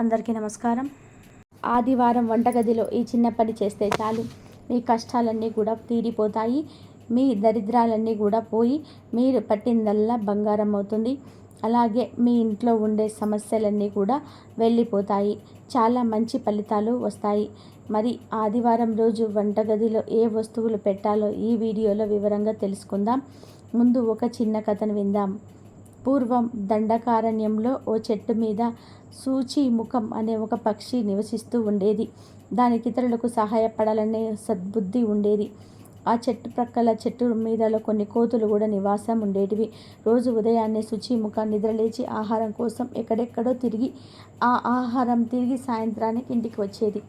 అందరికీ నమస్కారం. ఆదివారం వంటగదిలో ఈ చిన్న పని చేస్తే చాలు. మీ కష్టాలన్నీ కూడా తీరిపోతాయి. మీ దరిద్రాలన్నీ కూడా పోయి మీరు పట్టిందల్లా బంగారం అవుతుంది. అలాగే మీ ఇంట్లో ఉండే సమస్యలన్నీ కూడా వెళ్ళిపోతాయి. చాలా మంచి ఫలితాలు వస్తాయి. మరి ఆదివారం రోజు వంటగదిలో ఏ వస్తువులు పెట్టాలో ఈ వీడియోలో వివరంగా తెలుసుకుందాం. ముందు ఒక చిన్న కథను విందాం. పూర్వం దండకారణ్యంలో ఓ చెట్టు మీద సూచి ముఖం అనే ఒక పక్షి నివసిస్తూ ఉండేది. దానికి ఇతరులకు సహాయపడాలనే సద్బుద్ధి ఉండేది. ఆ చెట్టు ప్రక్కల చెట్టు మీదలో కొన్ని కోతులు కూడా నివాసం ఉండేటివి. రోజు ఉదయాన్నే శుచిముఖ నిద్రలేచి ఆహారం కోసం ఎక్కడెక్కడో తిరిగి ఆ ఆహారం తిరిగి సాయంత్రానికి ఇంటికి వచ్చేది.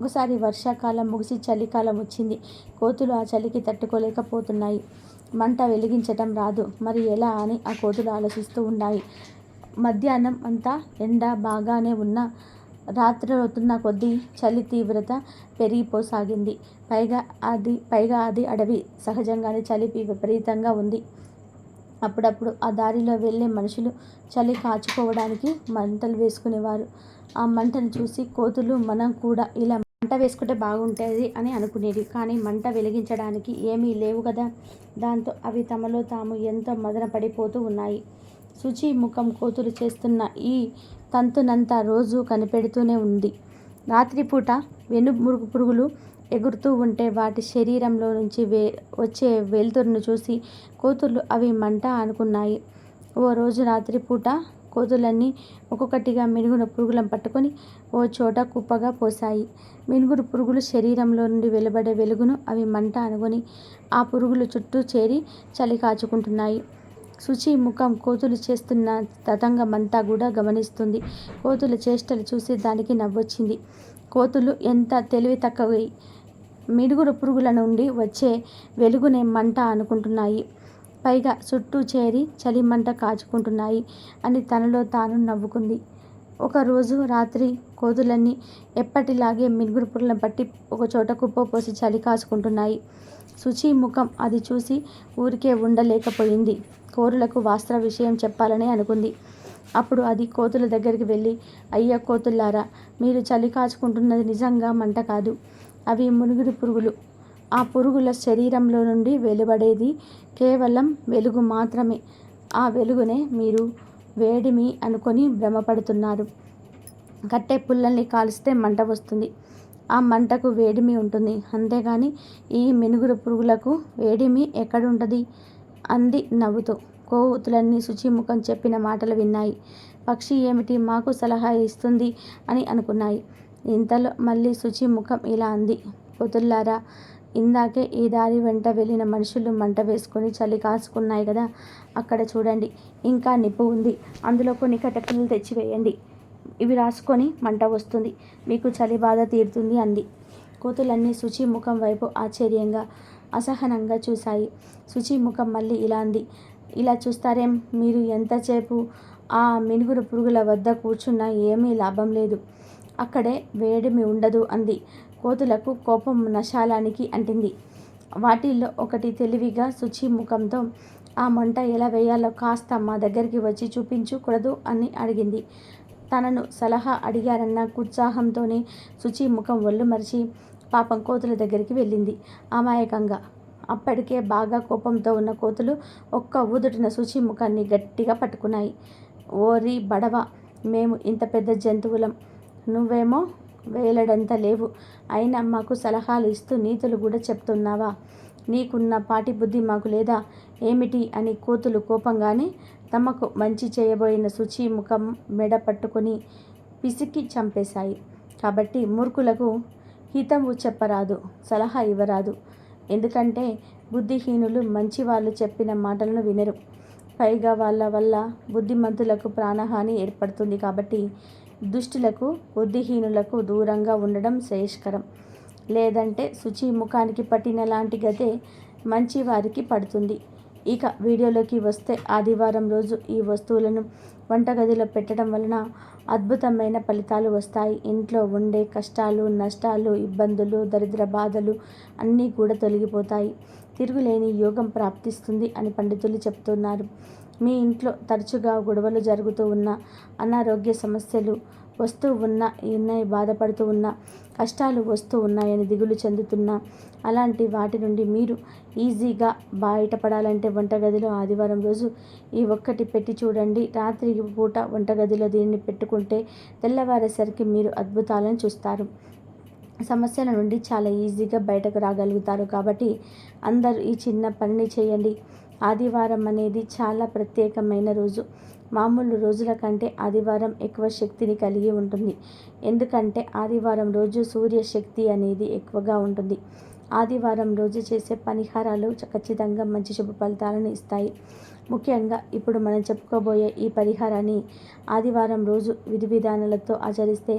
ఒకసారి వర్షాకాలం ముగిసి చలికాలం వచ్చింది. కోతులు ఆ చలికి తట్టుకోలేకపోతున్నాయి. మంట వెలిగించటం రాదు. మరి ఎలా అని ఆ కోతులు ఆలోచిస్తూ ఉన్నాయి. మధ్యాహ్నం అంతా ఎండ బాగానే ఉన్న రాత్రి అవుతున్న కొద్దీ చలి తీవ్రత పెరిగిపోసాగింది. పైగా అది పైగా అది అడవి. సహజంగానే చలి విపరీతంగా ఉంది. అప్పుడప్పుడు ఆ దారిలో వెళ్ళే మనుషులు చలి కాచుకోవడానికి మంటలు వేసుకునేవారు. ఆ మంటను చూసి కోతులు మనం కూడా ఇలా మంట వేసుకుంటే బాగుంటుంది అని అనుకునేది. కానీ మంట వెలిగించడానికి ఏమీ లేవు కదా. దాంతో అవి తమలో తాము ఎంతో మదన పడిపోతూ ఉన్నాయి. శుచి ముఖం కోతులు చేస్తున్న ఈ తంతునంతా రోజు కనిపెడుతూనే ఉంది. రాత్రిపూట వెను మురుగు పురుగులు ఎగురుతూ ఉంటే వాటి శరీరంలో నుంచి వే వచ్చే వెలుతురును చూసి కోతులు అవి మంట అనుకున్నాయి. ఓ రోజు రాత్రిపూట కోతులన్నీ ఒక్కొక్కటిగా మినుగున పురుగులను పట్టుకొని ఓ చోట కుప్పగా పోసాయి మినుగురు పురుగులు శరీరంలో నుండి వెలువడే వెలుగును అవి మంట అనుకొని ఆ పురుగులు చుట్టూ చేరి చలి కాచుకుంటున్నాయి. శుచి ముఖం కోతులు చేస్తున్న తతంగమంతా కూడా గమనిస్తుంది. కోతుల చేష్టలు చూసి దానికి నవ్వొచ్చింది. కోతులు ఎంత తెలివి తక్కువ మిడుగురు పురుగుల నుండి వచ్చే వెలుగునే మంట అనుకుంటున్నాయి. పైగా చుట్టూ చేరి చలి మంట కాచుకుంటున్నాయి అని తనలో తాను నవ్వుకుంది. ఒకరోజు రాత్రి కోతులన్నీ ఎప్పటిలాగే మినుగురు పురుగులను పట్టి ఒక చోట కుప్ప పోసి చలి కాచుకుంటున్నాయి. శుచి ముఖం అది చూసి ఊరికే ఉండలేకపోయింది. కోరులకు వాస్త్ర విషయం చెప్పాలని అనుకుంది. అప్పుడు అది కోతుల దగ్గరికి వెళ్ళి అయ్య కోతుల్లారా మీరు చలి కాచుకుంటున్నది నిజంగా మంట కాదు. అవి మునుగురు పురుగులు. ఆ పురుగుల శరీరంలో నుండి వెలువడేది కేవలం వెలుగు మాత్రమే. ఆ వెలుగునే మీరు వేడిమి అనుకొని భ్రమపడుతున్నారు. కట్టె పుల్లల్ని కాలిస్తే మంట వస్తుంది. ఆ మంటకు వేడిమి ఉంటుంది. అంతేగాని ఈ మెనుగురు పురుగులకు వేడిమి ఎక్కడుంటుంది? అంది నవ్వుతూ. కోవూతులన్నీ శుచిముఖం చెప్పిన మాటలు విన్నాయి. పక్షి ఏమిటి మాకు సలహా ఇస్తుంది అని అనుకున్నాయి. ఇంతలో మళ్ళీ శుచిముఖం ఇలా అంది. కోతుల్లారా ఇందాకే ఈ దారి వెంట వెళ్ళిన మనుషులు మంట వేసుకొని చలి కాసుకున్నాయి కదా. అక్కడ చూడండి ఇంకా నిప్పు ఉంది. అందులో కొన్ని కటకలు తెచ్చివేయండి. ఇవి రాసుకొని మంట వస్తుంది. మీకు చలి బాధ తీరుతుంది అంది. కోతులన్నీ శుచి ముఖం వైపు ఆశ్చర్యంగా అసహనంగా చూశాయి. శుచి ముఖం మళ్ళీ ఇలా అంది. ఇలా చూస్తారేం? మీరు ఎంతసేపు ఆ మినుగురు పురుగుల వద్ద కూర్చున్నా ఏమీ లాభం లేదు. అక్కడే వేడిమి ఉండదు అంది. కోతులకు కోపం నశాలానికి అంటింది. వాటిల్లో ఒకటి తెలివిగా శుచి ముఖంతో ఆ మంట ఎలా వేయాలో కాస్త మా దగ్గరికి వచ్చి చూపించకూడదు అని అడిగింది. తనను సలహా అడిగారన్న ఉత్సాహంతోనే శుచి ముఖం ఒళ్ళు మరిచి పాపం కోతుల దగ్గరికి వెళ్ళింది. అమాయకంగా. అప్పటికే బాగా కోపంతో ఉన్న కోతులు ఒక్క ఊదుటిన శుచి ముఖాన్ని గట్టిగా పట్టుకున్నాయి. ఓరి బడవ మేము ఇంత పెద్ద జంతువులం. నువ్వేమో వేలడంత లేవు. అయినా మాకు సలహాలు ఇస్తూ నీతులు కూడా చెప్తున్నావా? నీకున్న పాటి బుద్ధి మాకు లేదా? ఏమిటి? అని కోతులు కోపంగానే తమకు మంచి చేయబోయిన శుచి ముఖం మెడ పట్టుకొని పిసికి చంపేశాయి. కాబట్టి మూర్ఖులకు హితము చెప్పరాదు సలహా ఇవ్వరాదు. ఎందుకంటే బుద్ధిహీనులు మంచి వాళ్ళు చెప్పిన మాటలను వినరు. పైగా వాళ్ళ వల్ల బుద్ధిమంతులకు ప్రాణహాని ఏర్పడుతుంది కాబట్టి దుష్టులకు బుద్ధిహీనులకు దూరంగా ఉండడం శ్రేయస్కరం. లేదంటే శుచి ముఖానికి పట్టిన లాంటి గతే మంచి వారికి పడుతుంది. ఇక వీడియోలోకి వస్తే ఆదివారం రోజు ఈ వస్తువులను వంటగదిలో పెట్టడం వలన అద్భుతమైన ఫలితాలు వస్తాయి. ఇంట్లో ఉండే కష్టాలు నష్టాలు ఇబ్బందులు దరిద్ర బాధలు అన్నీ కూడా తొలగిపోతాయి. తిరుగులేని యోగం ప్రాప్తిస్తుంది అని పండితులు చెప్తున్నారు. మీ ఇంట్లో తరచుగా గొడవలు జరుగుతూ ఉన్న అనారోగ్య సమస్యలు వస్తూ ఉన్నా ఎన్నై బాధపడుతూ ఉన్న కష్టాలు వస్తూ ఉన్నాయని దిగులు చెందుతున్నా అలాంటి వాటి నుండి మీరు ఈజీగా బయటపడాలంటే వంటగదిలో ఆదివారం రోజు ఈ ఒక్కటి పెట్టి చూడండి. రాత్రి పూట వంటగదిలో దీన్ని పెట్టుకుంటే తెల్లవారేసరికి మీరు అద్భుతాలను చూస్తారు. సమస్యల నుండి చాలా ఈజీగా బయటకు రాగలుగుతారు కాబట్టి అందరూ ఈ చిన్న పనిని చేయండి. ఆదివారం అనేది చాలా ప్రత్యేకమైన రోజు. మామూలు రోజుల కంటే ఆదివారం ఎక్కువ శక్తిని కలిగి ఉంటుంది. ఎందుకంటే ఆదివారం రోజు సూర్యశక్తి అనేది ఎక్కువగా ఉంటుంది. ఆదివారం రోజు చేసే పరిహారాలు ఖచ్చితంగా మంచి శుభ ఫలితాలను ఇస్తాయి. ముఖ్యంగా ఇప్పుడు మనం చెప్పుకోబోయే ఈ పరిహారాన్ని ఆదివారం రోజు విధి విధానాలతో ఆచరిస్తే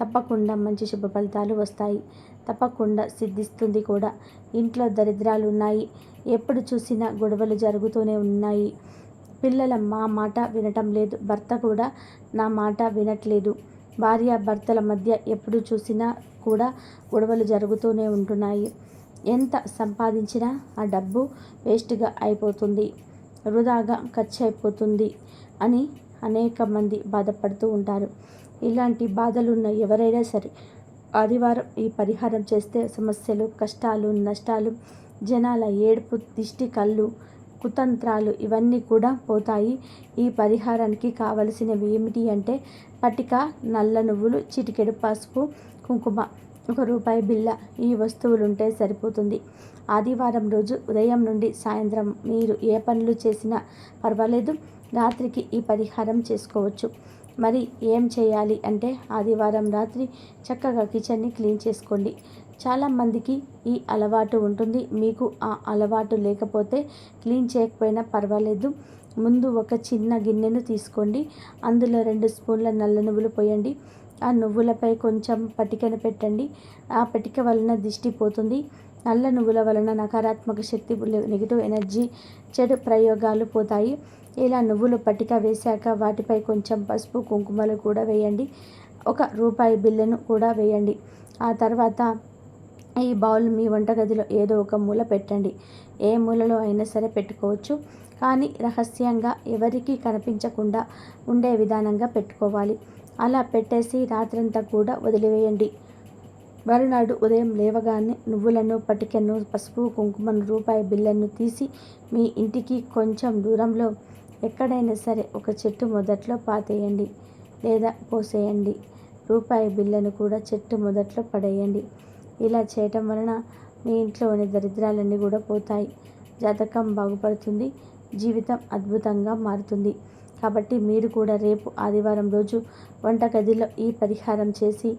తప్పకుండా మంచి శుభ ఫలితాలు వస్తాయి. తప్పకుండా సిద్ధిస్తుంది కూడా. ఇంట్లో దరిద్రాలు ఉన్నాయి ఎప్పుడు చూసినా గొడవలు జరుగుతూనే ఉన్నాయి. పిల్లల మా మాట వినటం లేదు. భర్త కూడా నా మాట వినట్లేదు. భార్య భర్తల మధ్య ఎప్పుడు చూసినా కూడా గొడవలు జరుగుతూనే ఉంటున్నాయి. ఎంత సంపాదించినా ఆ డబ్బు వేస్ట్గా అయిపోతుంది. వృధాగా ఖర్చు అయిపోతుంది అని అనేక మంది బాధపడుతూ ఉంటారు. ఇలాంటి బాధలున్న ఎవరైనా సరే ఆదివారం ఈ పరిహారం చేస్తే సమస్యలు కష్టాలు నష్టాలు జనాల ఏడుపు దిష్టి కళ్ళు కుతంత్రాలు ఇవన్నీ కూడా పోతాయి. ఈ పరిహారానికి కావలసినవి ఏమిటి అంటే పటిక నల్ల నువ్వులు చిటికెడు పసుపు కుంకుమ ఒక రూపాయి బిల్ల ఈ వస్తువులు ఉంటే సరిపోతుంది. ఆదివారం రోజు ఉదయం నుండి సాయంత్రం మీరు ఏ పనులు చేసినా పర్వాలేదు. రాత్రికి ఈ పరిహారం చేసుకోవచ్చు. మరి ఏం చేయాలి అంటే ఆదివారం రాత్రి చక్కగా కిచెన్ని క్లీన్ చేసుకోండి. చాలామందికి ఈ అలవాటు ఉంటుంది. మీకు ఆ అలవాటు లేకపోతే క్లీన్ చేయకపోయినా పర్వాలేదు. ముందు ఒక చిన్న గిన్నెను తీసుకోండి. అందులో రెండు స్పూన్ల నల్ల నువ్వులు పోయండి. ఆ నువ్వులపై కొంచెం పటికను పెట్టండి. ఆ పటిక వలన దిష్టి పోతుంది. నల్ల నువ్వుల వలన నకారాత్మక శక్తి నెగిటివ్ ఎనర్జీ చెడు ప్రయోగాలు పోతాయి. ఇలా నువ్వులు పట్టిక వేశాక వాటిపై కొంచెం పసుపు కుంకుమలు కూడా వేయండి. ఒక రూపాయి బిల్లును కూడా వేయండి. ఆ తర్వాత ఈ బౌల్ మీ వంటగదిలో ఏదో ఒక మూల పెట్టండి. ఏ మూలలో అయినా సరే పెట్టుకోవచ్చు. కానీ రహస్యంగా ఎవరికీ కనిపించకుండా ఉండే విధానంగా పెట్టుకోవాలి. అలా పెట్టేసి రాత్రంతా కూడా వదిలివేయండి. మరునాడు ఉదయం లేవగానే నువ్వులను పటికెను పసుపు కుంకుమను రూపాయి బిళ్ళను తీసి మీ ఇంటికి కొంచెం దూరంలో ఎక్కడైనా సరే ఒక చెట్టు మొదట్లో పాతేయండి లేదా పోసేయండి. రూపాయి బిళ్ళను కూడా చెట్టు మొదట్లో పడేయండి. ఇలా చేయటం వలన మీ ఇంట్లోని దరిద్రాలన్నీ కూడా పోతాయి. జాతకం బాగుపడుతుంది జీవితం అద్భుతంగా మారుతుంది. కాబట్టి మీరు కూడా రేపు ఆదివారం రోజు వంటగదిలో ఈ పరిహారం చేసి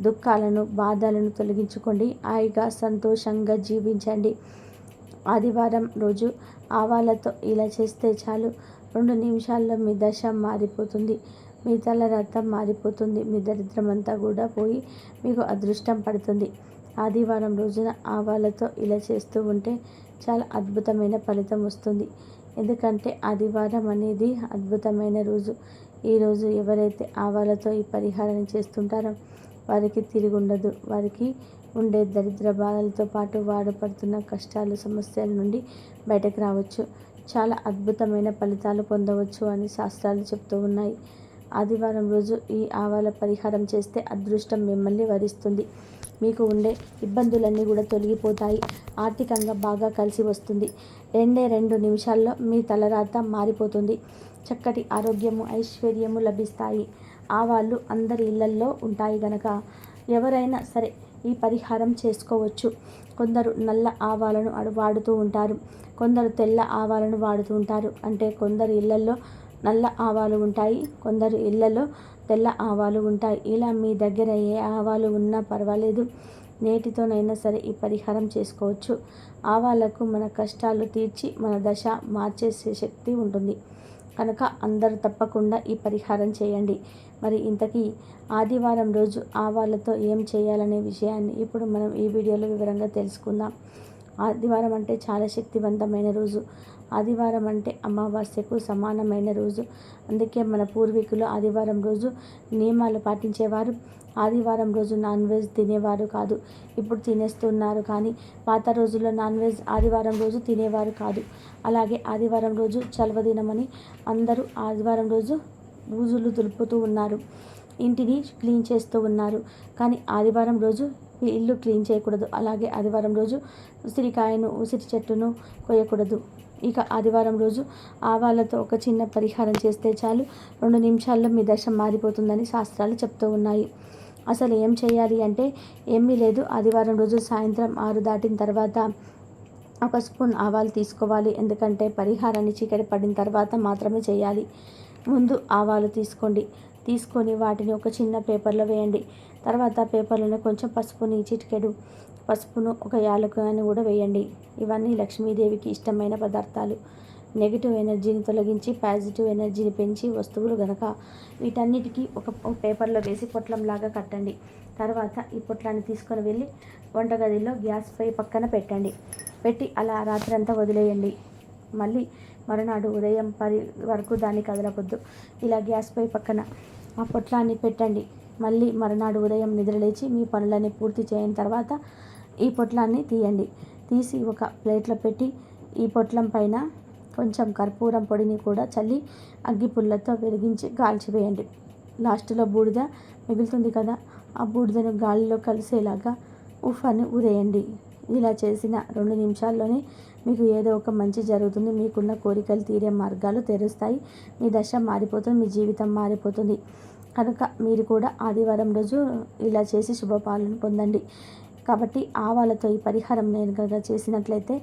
దుఃఖాలను బాధలను తొలగించుకోండి. హాయిగా సంతోషంగా జీవించండి. ఆదివారం రోజు ఆవాలతో ఇలా చేస్తే చాలు. రెండు నిమిషాల్లో మీ దశ మారిపోతుంది. మీ తల రథం మారిపోతుంది. మీ దరిద్రం అంతా కూడా పోయి మీకు అదృష్టం పడుతుంది. ఆదివారం రోజున ఆవాలతో ఇలా చేస్తూ ఉంటే చాలా అద్భుతమైన ఫలితం వస్తుంది. ఎందుకంటే ఆదివారం అనేది అద్భుతమైన రోజు. ఈరోజు ఎవరైతే ఆవాలతో ఈ పరిహారాన్ని చేస్తుంటారో వారికి తిరుగుండదు. వారికి ఉండే దరిద్ర బాధలతో పాటు వాడపడుతున్న కష్టాలు సమస్యల నుండి బయటకు రావచ్చు. చాలా అద్భుతమైన ఫలితాలు పొందవచ్చు అని శాస్త్రాలు చెప్తూ ఉన్నాయి. ఆదివారం రోజు ఈ ఆవాల పరిహారం చేస్తే అదృష్టం మిమ్మల్ని వరిస్తుంది. మీకు ఉండే ఇబ్బందులన్నీ కూడా తొలగిపోతాయి. ఆర్థికంగా బాగా కలిసి వస్తుంది. రెండే రెండు నిమిషాల్లో మీ తలరాత మారిపోతుంది. చక్కటి ఆరోగ్యము ఐశ్వర్యము లభిస్తాయి. ఆవాళ్ళు అందరి ఇళ్ళల్లో ఉంటాయి గనక. ఎవరైనా సరే ఈ పరిహారం చేసుకోవచ్చు. కొందరు నల్ల ఆవాలను వాడుతూ ఉంటారు. కొందరు తెల్ల ఆవాలను వాడుతూ ఉంటారు. అంటే కొందరు ఇళ్ళల్లో నల్ల ఆవాలు ఉంటాయి. కొందరు ఇళ్ళలో తెల్ల ఆవాలు ఉంటాయి. ఇలా మీ దగ్గర ఏ ఆవాలు ఉన్నా పర్వాలేదు. నేటితోనైనా సరే ఈ పరిహారం చేసుకోవచ్చు. ఆవాలకు మన కష్టాలు తీర్చి మన దశ మార్చేసే శక్తి ఉంటుంది. కనుక అందరూ తప్పకుండా ఈ పరిహారం చేయండి. మరి ఇంతకీ ఆదివారం రోజు ఆవాలతో ఏం చేయాలనే విషయాన్ని ఇప్పుడు మనం ఈ వీడియోలో వివరంగా తెలుసుకుందాం. ఆదివారం అంటే చాలా శక్తివంతమైన రోజు. ఆదివారం అంటే అమావాస్యకు సమానమైన రోజు. అందుకే మన పూర్వీకులు ఆదివారం రోజు నియమాలు పాటించేవారు. ఆదివారం రోజు నాన్ వెజ్ తినేవారు కాదు. ఇప్పుడు తినేస్తున్నారు కానీ పాత రోజుల్లో నాన్ వెజ్ ఆదివారం రోజు తినేవారు కాదు. అలాగే ఆదివారం రోజు చలవదినమని అందరూ ఆదివారం రోజు బూజులు దులుపుతూ ఉన్నారు. ఇంటిని క్లీన్ చేస్తూ ఉన్నారు. కానీ ఆదివారం రోజు ఇల్లు క్లీన్ చేయకూడదు. అలాగే ఆదివారం రోజు ఉసిరికాయను ఉసిరి చెట్టును కొయ్యకూడదు. ఇక ఆదివారం రోజు ఆవాలతో ఒక చిన్న పరిహారం చేస్తే చాలు. రెండు నిమిషాల్లో మీ దశ మారిపోతుందని శాస్త్రాలు చెప్తూ ఉన్నాయి. అసలు ఏం చేయాలి అంటే ఏమీ లేదు. ఆదివారం రోజు సాయంత్రం ఆరు దాటిన తర్వాత ఒక స్పూన్ ఆవాలు తీసుకోవాలి. ఎందుకంటే పరిహారాన్ని చీకటి పడిన తర్వాత మాత్రమే చేయాలి. ముందు ఆవాలు తీసుకోండి. తీసుకొని వాటిని ఒక చిన్న పేపర్లో వేయండి. తర్వాత పేపర్లను కొంచెం పసుపుని చిటికెడు పసుపును ఒక యాలకుని కూడా వేయండి. ఇవన్నీ లక్ష్మీదేవికి ఇష్టమైన పదార్థాలు. నెగిటివ్ ఎనర్జీని తొలగించి పాజిటివ్ ఎనర్జీని పెంచి వస్తువులు గనక వీటన్నిటికీ ఒక పేపర్లో వేసి పొట్లంలాగా కట్టండి. తర్వాత ఈ పొట్లాన్ని తీసుకొని వెళ్ళి వంటగదిలో గ్యాస్ పై పక్కన పెట్టండి. పెట్టి అలా రాత్రంతా వదిలేయండి. మళ్ళీ మరునాడు ఉదయం పది వరకు దాన్ని కదలకొద్దు. ఇలా గ్యాస్ పై పక్కన ఆ పొట్లాన్ని పెట్టండి. మళ్ళీ మరునాడు ఉదయం నిద్రలేచి మీ పనులన్నీ పూర్తి చేయని తర్వాత ఈ పొట్లాన్ని తీయండి. తీసి ఒక ప్లేట్లో పెట్టి ఈ పొట్లం పైన కొంచెం కర్పూరం పొడిని కూడా చల్లి అగ్గి పుల్లతో వెలిగించి కాల్చివేయండి లాస్ట్లో బూడిద మిగులుతుంది కదా ఆ బూడిదను గాలిలో కలిసేలాగా ఉఫ్ అని ఉరేయండి ఇలా చేసిన రెండు నిమిషాల్లోనే మీకు ఏదో ఒక మంచి జరుగుతుంది. మీకున్న కోరికలు తీరే మార్గాలు తెరుస్తాయి. మీ దశ మారిపోతుంది మీ జీవితం మారిపోతుంది. కనుక మీరు కూడా ఆదివారం రోజు ఇలా చేసి శుభపాలను పొందండి. కాబట్టి ఆవాలతో ఈ పరిహారం నేను కనుక చేసినట్లయితే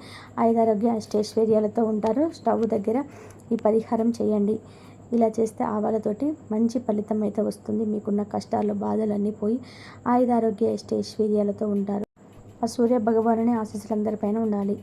ఐదారోగ్య అష్టైశ్వర్యాలతో ఉంటారు. స్టవ్ దగ్గర ఈ పరిహారం చేయండి. ఇలా చేస్తే ఆవాలతోటి మంచి ఫలితం అయితే వస్తుంది. మీకున్న కష్టాలు బాధలన్నీ పోయి ఆయుధారోగ్య అష్టైశ్వర్యాలతో ఉంటారు. ఆ సూర్య భగవానుని ఆశీస్సులు అందరిపైన ఉండాలి.